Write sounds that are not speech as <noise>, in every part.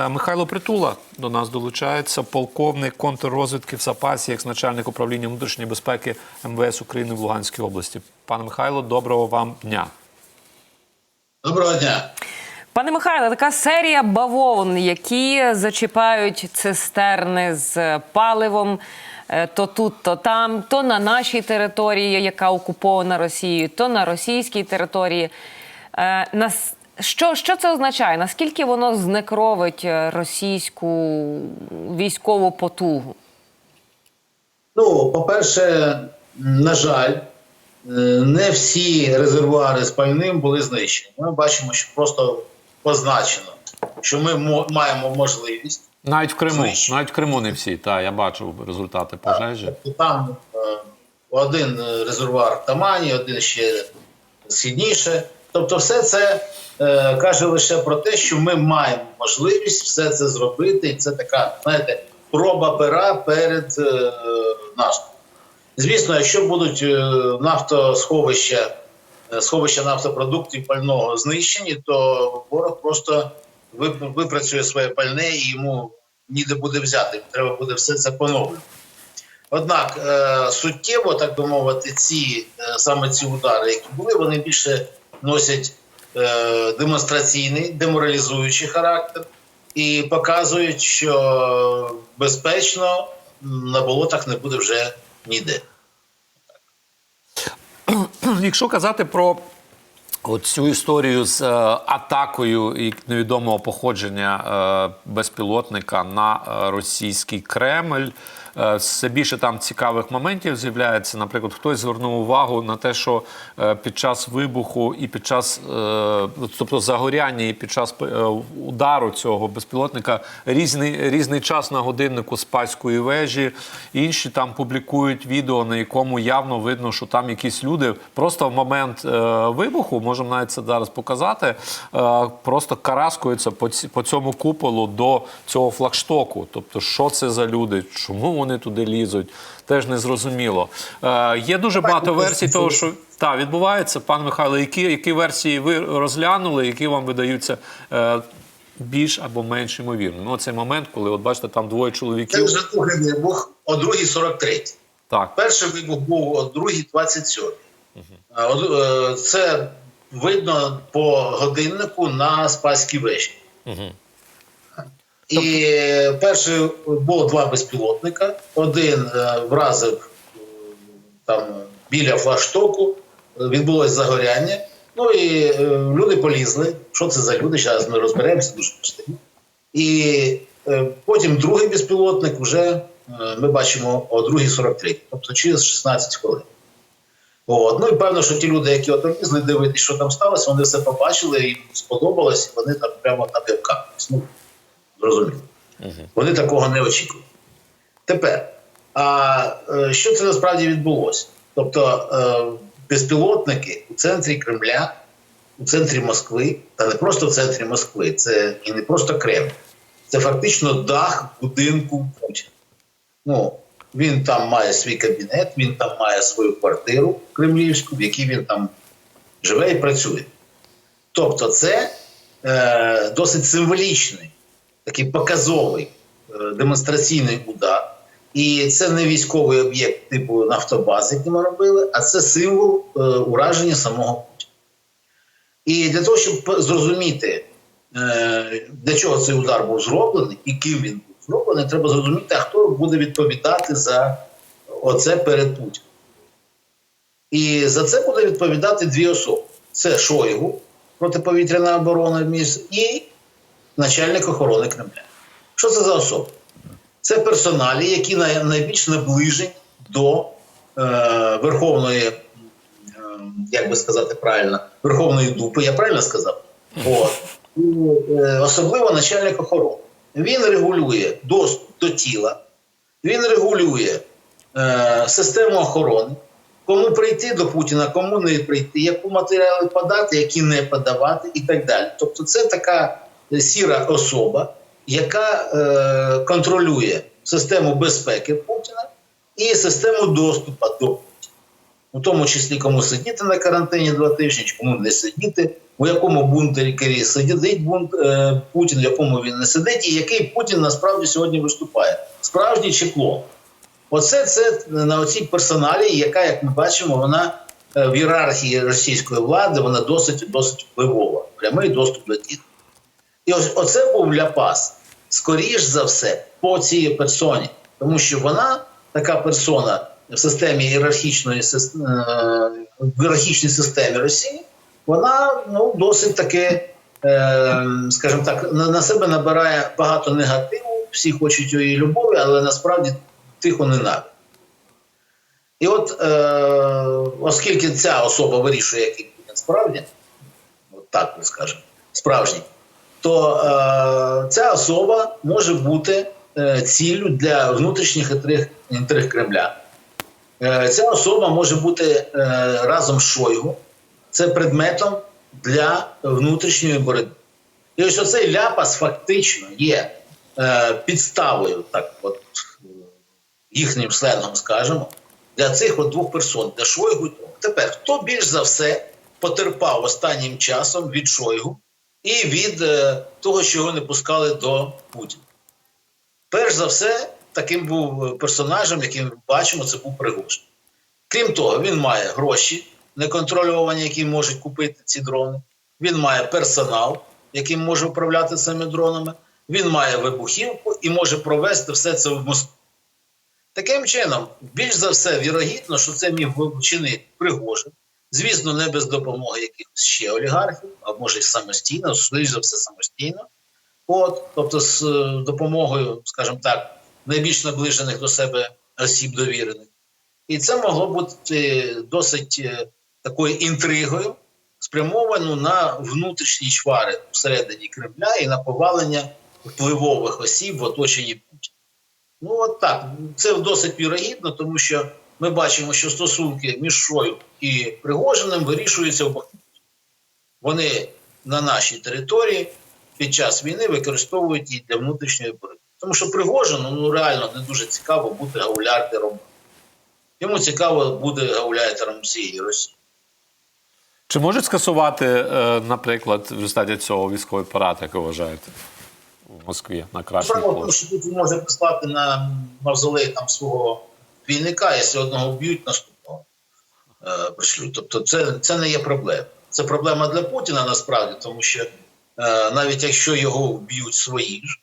Е, Михайло Притула до нас долучається, полковник контррозвідки в запасі, екс-начальник управління внутрішньої безпеки МВС України в Луганській області. Пане Михайло, доброго вам дня. Доброго дня. Пане Михайло, така серія бавовн, які зачіпають цистерни з паливом. е, То тут, то там, то на нашій території, яка окупована Росією, то на російській території. Е, нас- Що, що це означає? Наскільки воно знекровить е, російську військову потугу? Ну, по-перше, на жаль, е, не всі резервуари з пальним були знищені. Ми бачимо, що просто позначено, що ми мо- маємо можливість. Навіть в Криму, Знищені. навіть в Криму не всі. Та я бачив результати пожежі. Тобто Там е, один резервуар в Тамані, один ще східніше. Тобто, все це е, каже лише про те, що ми маємо можливість все це зробити. І це така, знаєте, проба пера перед е, наступом. Звісно, якщо будуть е, нафтосховища, е, сховища нафтопродуктів пального знищені, то ворог просто випрацює своє пальне і йому ніде буде взяти. Треба буде все це поновлювати. Однак е, суттєво, так би мовити, ці саме ці удари, які були, вони більше носять е, демонстраційний, деморалізуючий характер і показують, що безпечно на болотах не буде вже ніде. <clears throat> Якщо казати про цю історію з е, атакою і невідомого походження е, безпілотника на е, російський Кремль, все більше там цікавих моментів з'являється. Наприклад, хтось звернув увагу на те, що е, під час вибуху і під час, е, тобто загоряння, і під час е, удару цього безпілотника різний, різний час на годиннику Спаської вежі. Інші там публікують відео, на якому явно видно, що там якісь люди просто в момент е, вибуху, можемо навіть це зараз показати, е, просто караскуються по цьому куполу до цього флагштоку. Тобто, що це за люди, чому вони туди лізуть, теж не зрозуміло. Е, є дуже багато версій того, що та відбувається, пане Михайло, які, які версії ви розглянули, які вам видаються е, більш або менш ймовірними? Ну, цей момент, коли от бачите, там двоє чоловіків. Це вже другий вибух о 2.43. Так, Перший вибух був о 2.27. А, от, е, Це видно по годиннику на Спаській вежі. І перший було два безпілотника. Один е, вразив е, там біля флагштоку, відбулось загоряння. Ну і е, люди полізли. Що це за люди? Зараз ми розберемося дуже прости. І потім другий безпілотник вже ми бачимо о 2.43, тобто через 16 хвилин. От. Ну і певно, що ті люди, які лізли дивитися, що там сталося, вони все побачили, їм сподобалось, і вони там прямо на пивках. Зрозуміло. Вони такого не очікують. Тепер, а е, що це насправді відбулося? Тобто е, безпілотники у центрі Кремля, у центрі Москви, та не просто в центрі Москви, це і не просто Кремль, це фактично дах будинку Путіна. Ну, він там має свій кабінет, він там має свою квартиру кремлівську, в якій він там живе і працює. Тобто, це е, досить символічний, такий показовий е, демонстраційний удар. І це не військовий об'єкт типу нафтобази, який ми робили, а це символ е, ураження самого Путіна. І для того, щоб зрозуміти, е, для чого цей удар був зроблений і ким він був зроблений, треба зрозуміти, а хто буде відповідати за оце перед Путіним. І за це буде відповідати дві особи: це Шойгу, протиповітряна оборона і начальник охорони Кремля. Що це за особи? Це персоналі, які найбільш наближені до е, Верховної, е, як би сказати правильно, Верховної Дупи. Я правильно сказав? От. Е, особливо начальник охорони. Він регулює доступ до тіла, він регулює е, систему охорони, кому прийти до Путіна, кому не прийти, яку матеріали подати, які не подавати, і так далі. Тобто, це така сіра особа, яка е, контролює систему безпеки Путіна і систему доступу до Путіна. у тому числі кому сидіти на карантині два тижні, кому не сидіти, у якому бункері сидить бунт, е, Путін, в якому він не сидить, і який Путін насправді сьогодні виступає. Справжній чи клон. Оце це на оцій персоналі, яка, як ми бачимо, вона е, в ієрархії російської влади вона досить досить впливова. Прямий доступ до дітей. І ось оце був ляпас, скоріш за все, по цій персоні, тому що вона така персона в системі ієрархічної е, в ієрархічній системі Росії, вона ну досить таки, е, скажімо так, на, себе набирає багато негативу. Всі хочуть її любові, але насправді тихо ненавидять. І от, е, оскільки ця особа вирішує, який Путін справді, от так ми скажемо, справжній, то е, ця особа може бути е, ціллю для внутрішніх інтриг, інтриг Кремля. Е, ця особа може бути е, разом з Шойгу, це предметом для внутрішньої боротьби. І ось оцей ляпас фактично є е, підставою, так от їхнім сленгом скажемо, для цих от двох персон, для Шойгу. Тепер хто більш за все потерпав останнім часом від Шойгу і від е, того, що його не пускали до Путіна? Перш за все, таким був персонажем, яким ми бачимо, це був Пригожин. Крім того, він має гроші неконтрольовані, які можуть купити ці дрони. Він має персонал, яким може управляти цими дронами. Він має вибухівку і може провести все це в Москву. Таким чином, більш за все, вірогідно, що це міг вчинити Пригожин. Звісно, не без допомоги якихось ще олігархів, а може й самостійно, за все, самостійно. От, тобто, з е, допомогою, скажімо так, найбільш наближених до себе осіб довірених. І це могло бути досить е, такою інтригою, спрямовану на внутрішні чвари всередині Кремля і на повалення впливових осіб в оточенні Путіна. Ну, от так, це досить вірогідно, тому що ми бачимо, що стосунки між Шою і Пригожиним вирішуються в Бахмуті. Вони на нашій території під час війни використовують її для внутрішньої боротьби. Тому що Пригожину ну, реально не дуже цікаво бути гауляйтером. Йому цікаво бути гауляйтером всієї Росії. Чи можуть скасувати, е, наприклад, в результаті цього військовий парад, як ви вважаєте, в Москві на кращій Справа тому, що Путін може прислати на мавзолей там свого двійника, якщо одного вб'ють, наступного е, пришлють. Тобто це, це не є проблема. Це проблема для Путіна насправді, тому що е, навіть якщо його вб'ють свої ж,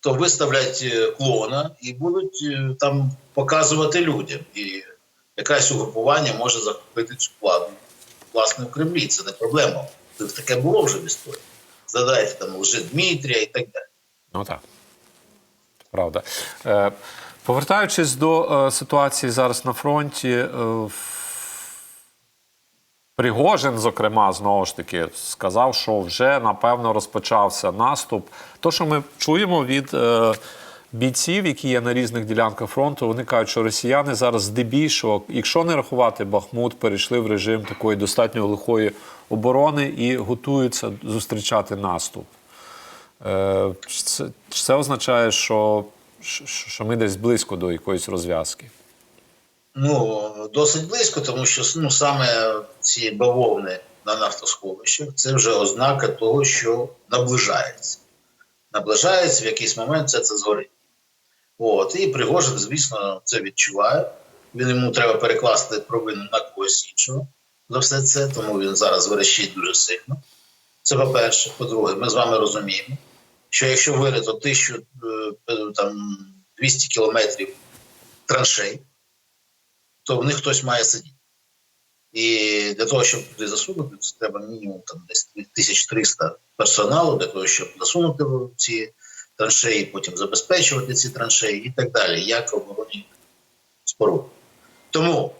то виставлять е, клона і будуть е, там показувати людям. І якесь угрупування може захопити цю владу власне в Кремлі. Це не проблема. Це таке було вже в історії. Згадайте там лже Дмитрія і так далі. Ну так. Правда. Е, повертаючись до е, ситуації зараз на фронті, е, Пригожин, зокрема, знову ж таки, сказав, що вже напевно розпочався наступ. То, що ми чуємо від е, бійців, які є на різних ділянках фронту, вони кажуть, що росіяни зараз здебільшого, якщо не рахувати Бахмут, перейшли в режим такої достатньо лихої оборони і готуються зустрічати наступ. Е, Це, це означає, що, що, ми десь близько до якоїсь розв'язки. Ну, досить близько, тому що ну, саме ці бавовни на нафтосховищах це вже ознака того, що наближається. Наближається в якийсь момент це це згорить. От, і Пригожин, звісно, це відчуває. Він йому треба перекласти провину на когось іншого за все це, тому він зараз верещить дуже сильно. Це по-перше. По-друге, ми з вами розуміємо, що якщо вирито тисячу е, там 200 кілометрів траншей, то в них хтось має сидіти. І для того, щоб туди засунути, це треба мінімум там десь 1300 персоналу для того, щоб засунути ці траншеї, потім забезпечувати ці траншеї і так далі, як оборонні споруди. Тому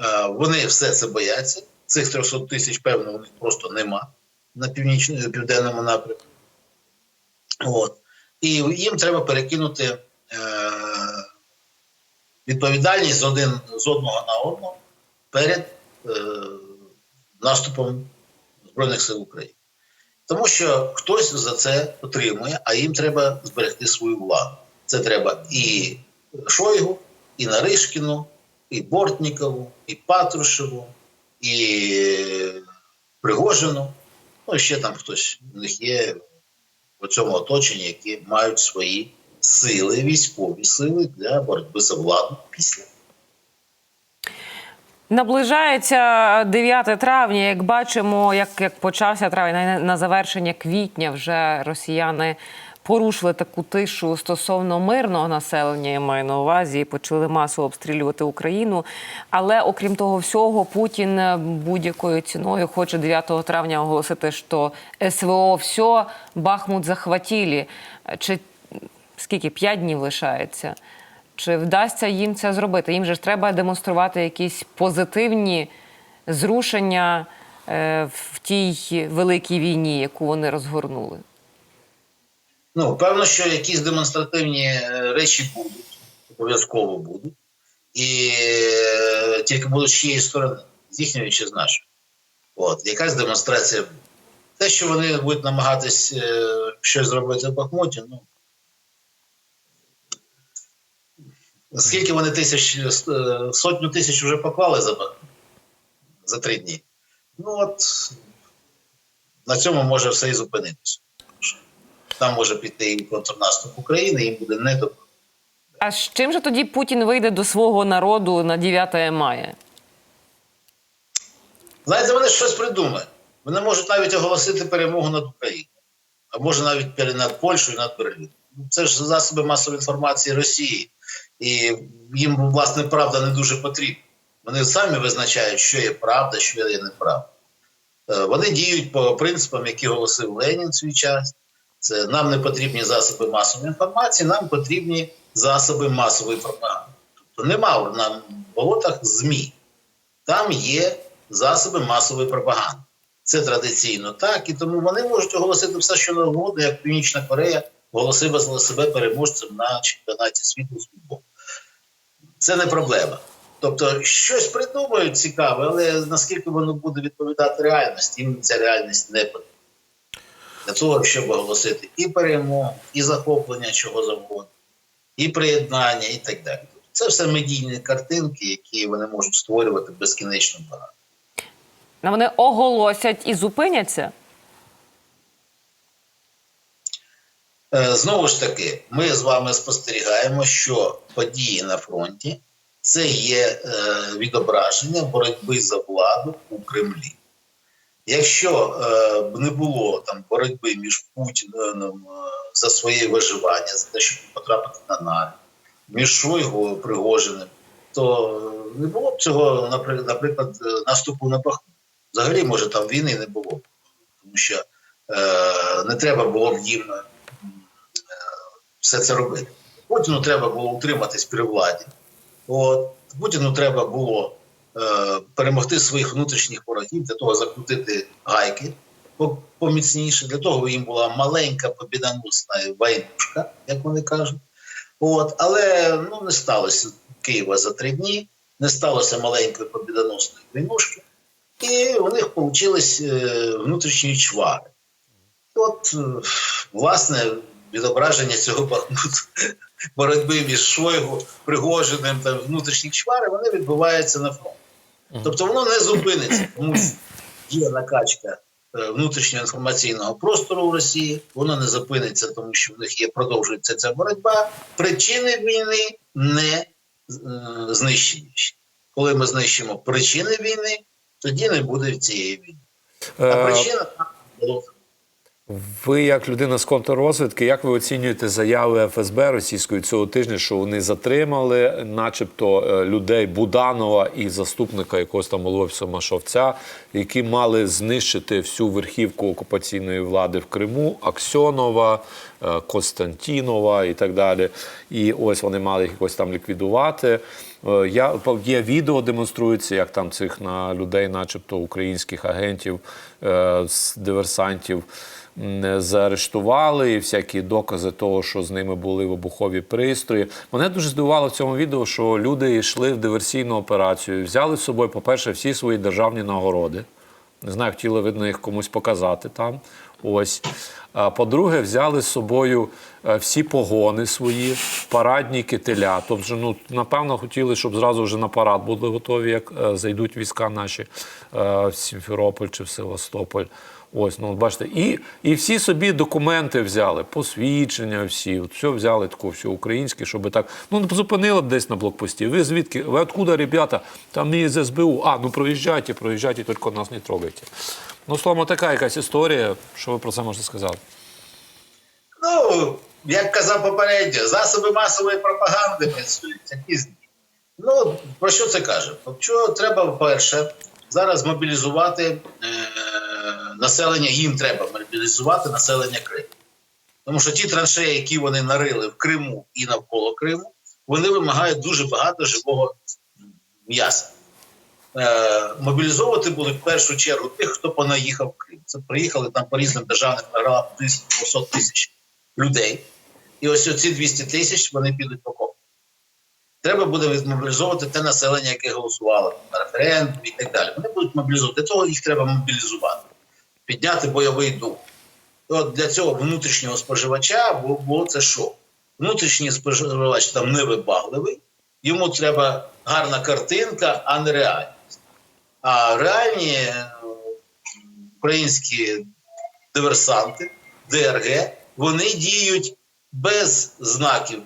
е, вони все це бояться. Цих 300 тисяч, певно, у них просто нема на північному південному напрямку. От. І їм треба перекинути е, відповідальність з, один, з одного на одного перед е, наступом Збройних сил України. Тому що хтось за це отримує, а їм треба зберегти свою владу. Це треба і Шойгу, і Наришкіну, і Бортнікову, і Патрушеву, і Пригожину. Ну, і ще там хтось у них є в цьому оточенні, які мають свої сили, військові сили для боротьби за владу після. Наближається 9 травня. Як бачимо, як, як почався травень, на завершення квітня вже росіяни порушили таку тишу стосовно мирного населення, я маю на увазі, і почали масово обстрілювати Україну. Але окрім того всього, Путін е, будь-якою ціною хоче 9 травня оголосити, що СВО все, Бахмут захватили. Чи скільки? П'ять днів лишається. Чи вдасться їм це зробити? Їм же ж треба демонструвати якісь позитивні зрушення е, в тій великій війні, яку вони розгорнули. Ну, певно, що якісь демонстративні е, речі будуть, обов'язково будуть. І е, тільки будуть з чиєї сторони, з їхньої чи з нашої. От, якась демонстрація. буде. Те, що вони будуть намагатись е, щось зробити в Бахмуті, ну. Скільки вони тисяч, сотню тисяч вже поклали за за три дні. Ну от на цьому може все і зупинитися. Там може піти і контрнаступ України, їм буде не до А з чим же тоді Путін вийде до свого народу на 9 мая? Знаєте, вони щось придумають. Вони можуть навіть оголосити перемогу над Україною, а може навіть над Польщею, над Берліном. Ну, Це ж засоби масової інформації Росії, і їм, власне, правда не дуже потрібна. Вони самі визначають, що є правда, що є неправда. Е, Вони діють по принципам, які голосив Ленін в свій час. Це нам не потрібні засоби масової інформації, нам потрібні засоби масової пропаганди. Тобто нема на болотах ЗМІ. Там є засоби масової пропаганди. Це традиційно так, і тому вони можуть оголосити все, що завгодно, як Північна Корея оголосила себе переможцем на чемпіонаті світу з футболу. Це не проблема. Тобто, щось придумають цікаве, але наскільки воно буде відповідати реальності, їм ця реальність не потрібна. Для того, щоб оголосити і перемогу, і захоплення чого завгодно, і приєднання, і так далі. Це все медійні картинки, які вони можуть створювати безкінечно багато. Вони оголосять і зупиняться? Е, Знову ж таки, ми з вами спостерігаємо, що події на фронті це є е, відображення боротьби за владу у Кремлі. Якщо е, б не було там боротьби між Путіним е, за своє виживання, за те, щоб потрапити на нарі, між Шойгу Пригожиним, то не було б цього, наприклад, е, наступу на Бахмут. Взагалі, може, там війни не було, тому що е, не треба було б їм е, все це робити. Путіну треба було утриматись при владі. От. Путіну треба було е, перемогти своїх внутрішніх ворогів, для того закрутити гайки поміцніше. Для того їм була маленька побідоносна войнушка, як вони кажуть. От. Але ну, не сталося Києва за три дні, не сталося маленької побідоносної війнушки, і у них вийшли внутрішні чвари. От, е, власне, відображення цього Бахмуту, <laughs> боротьби між Шойгу, Пригожиним та внутрішніх чвари, вони відбуваються на фронті. Тобто воно не зупиниться, тому що є накачка е, внутрішнього інформаційного простору в Росії, воно не зупиниться, тому що в них є продовжується ця боротьба. Причини війни не е, знищені. Коли ми знищимо причини війни, тоді не буде цієї війни. А Е, причина було Ви, як людина з контррозвідки, як ви оцінюєте заяви ФСБ російської цього тижня, що вони затримали, начебто, е, людей Буданова і заступника якогось там голови Машовця, які мали знищити всю верхівку окупаційної влади в Криму, Аксьонова, Константінова і так далі. І ось вони мали їх якось там ліквідувати. Е, Я є відео демонструється, як там цих на людей, начебто українських агентів, е, з диверсантів заарештували, і всякі докази того, що з ними були вибухові пристрої. Мене дуже здивувало в цьому відео, що люди йшли в диверсійну операцію, взяли з собою, по-перше, всі свої державні нагороди. Не знаю, хотіли, видно, їх комусь показати там. Ось. По-друге, взяли з собою е, всі погони свої, парадні кителя. Тобто, ну, напевно, хотіли, щоб зразу вже на парад були готові, як е, зайдуть війська наші е, в Сімферополь чи в Севастополь. Ось, ну, бачите, і, і всі собі документи взяли, посвідчення всі, от все взяли таке, все українське, щоб так. Ну, зупинили б десь на блокпості. Ви звідки? Ви откуда, ребята? Там не з СБУ. А, ну проїжджайте, проїжджайте, тільки нас не трогайте. Ну, словом, така якась історія. Що ви про це можете сказати? Ну, як казав попередньо, засоби масової пропаганди працюються пізні. Ну, про що це каже? Що треба, вперше, зараз мобілізувати е- населення, їм треба мобілізувати населення Криму. Тому що ті траншеї, які вони нарили в Криму і навколо Криму, вони вимагають дуже багато живого м'яса. Е, мобілізовувати будуть в першу чергу тих, хто понаїхав в Крим. Це приїхали там по різним державним програмам 200 тисяч людей. І ось оці 200 тисяч вони підуть по кому. Треба буде відмобілізовувати те населення, яке голосувало на референдум і так далі. Вони будуть мобілізовувати. Для того їх треба мобілізувати, підняти бойовий дух. І от для цього внутрішнього споживача було це що? Внутрішній споживач там невибагливий, йому треба гарна картинка, а не реальність. А реальні е, українські диверсанти, ДРГ, вони діють без знаків,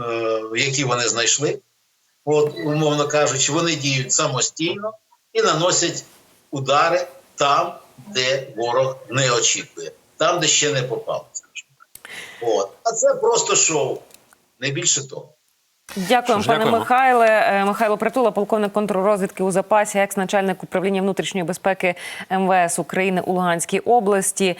е, які вони знайшли. От, умовно кажучи, вони діють самостійно і наносять удари там, де ворог не очікує, там, де ще не попав. От. А це просто шоу, не більше того. Дякуємо, пане дякуємо. Михайле. Е, Михайло Притула, полковник контррозвідки у запасі, екс-начальник управління внутрішньої безпеки МВС України у Луганській області.